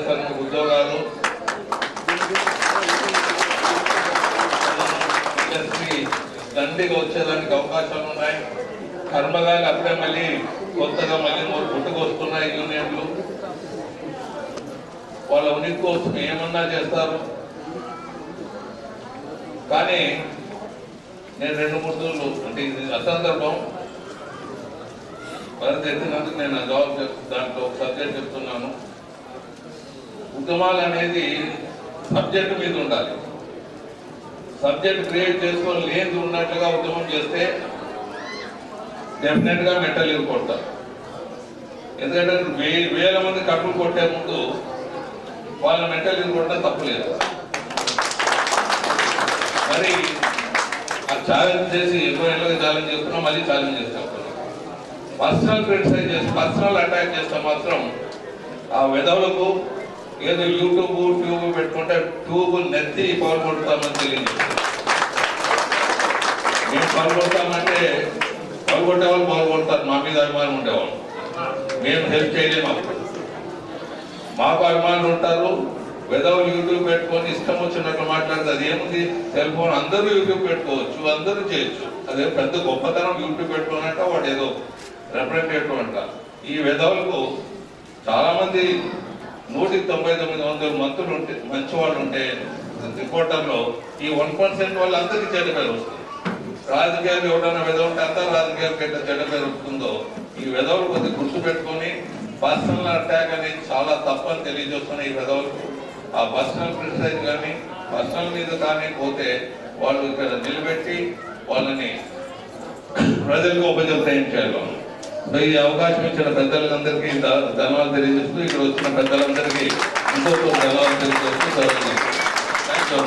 చేస్తారు ఉద్యోగాలు. ఇండస్ట్రీ దండిగా వచ్చేదానికి అవకాశాలు ఉన్నాయి. కర్మగాలి అప్పుడే మళ్ళీ కొత్తగా మళ్ళీ మూడు పుట్టుకొస్తున్నాయి యూనియన్లు. వాళ్ళ ఉనికి కోసం ఏమన్నా చేస్తారు? కానీ నేను రెండు మూడు రోజులు అంటే ఇది అసందర్భం. వరద ఎత్తినందుకు నేను జవాబు దాంట్లో ఒక సబ్జెక్ట్ చెప్తున్నాను. ఉద్యమాలు అనేది సబ్జెక్ట్ మీద ఉండాలి. సబ్జెక్ట్ క్రియేట్ చేసుకొని లేని ఉన్నట్లుగా ఉద్యమం చేస్తే డెఫినెట్గా మెంటల్ కొడతారు. ఎందుకంటే వే వేల మంది కట్టులు కొట్టే ముందు వాళ్ళ మెట్టలు కొట్టడం తప్పలేదు మరి ఆ ఛాలెంజ్ చేసి ఎన్నో ఏళ్ళకి ఛాలెంజ్ చేస్తున్నాం మళ్ళీ ఛాలెంజ్ చేస్తాం. పర్సనల్ క్రిటిసైజ్ చేసి పర్సనల్ అటాక్ చేస్తే మాత్రం ఆ విధవులకు ఏదో యూట్యూబ్ ట్యూబ్ పెట్టుకుంటే ట్యూబ్ నెత్తి పాల్గొడతామని తెలియదు. మేము పాల్గొడతామంటే పాల్గొట్టే వాళ్ళు పాల్గొడతారు. మా మీద అభిమానం ఉండేవాళ్ళు. మేము హెల్ప్ చేయలేము మాకు అభిమానులు ఉంటారు. వెదవులు యూట్యూబ్ పెట్టుకొని ఇష్టం వచ్చినట్లు మాట్లాడితే అది ఏముంది? సెల్ ఫోన్ అందరూ యూట్యూబ్ పెట్టుకోవచ్చు అందరూ చేయొచ్చు. అదే పెద్ద గొప్పతనం యూట్యూబ్ పెట్టుకోనంట వాడు ఏదో రిప్రజెంటేటివ్ అంట. ఈ విధవులకు చాలామంది నూటికి తొంభై తొమ్మిది వందల మంత్రులు ఉంటే మంచి వాళ్ళు ఉంటే రిపోర్టర్లో ఈ వన్ పర్సెంట్ వాళ్ళందరికీ చెడ్డ పేరు వస్తుంది. రాజకీయాలు ఎవడన్నా వెధవ ఉంటే అంతా రాజకీయాలు ఎట్లా చెడ్డ పేరు వస్తుందో ఈ వెధవులు కొద్దిగా గుర్తు పెట్టుకొని పర్సనల్ అటాక్ అనేది చాలా తప్పని తెలియజేస్తున్న ఈ వెధవులకు ఆ పర్సనల్ క్రిటిసైజ్ కానీ పర్సనల్ మీద కానీ పోతే వాళ్ళు ఇక్కడ నిలబెట్టి వాళ్ళని ప్రజలకు ఉపయోగం చేయాలి సో ఈ అవకాశం ఇచ్చిన పెద్దలందరికీ ధ- ధన్యవాదాలు తెలియజేస్తూ ఇక్కడ వచ్చిన పెద్దలందరికీ ఇంకొక ధన్యవాదాలు తెలియజేస్తూ సెలవు థ్యాంక్ యూ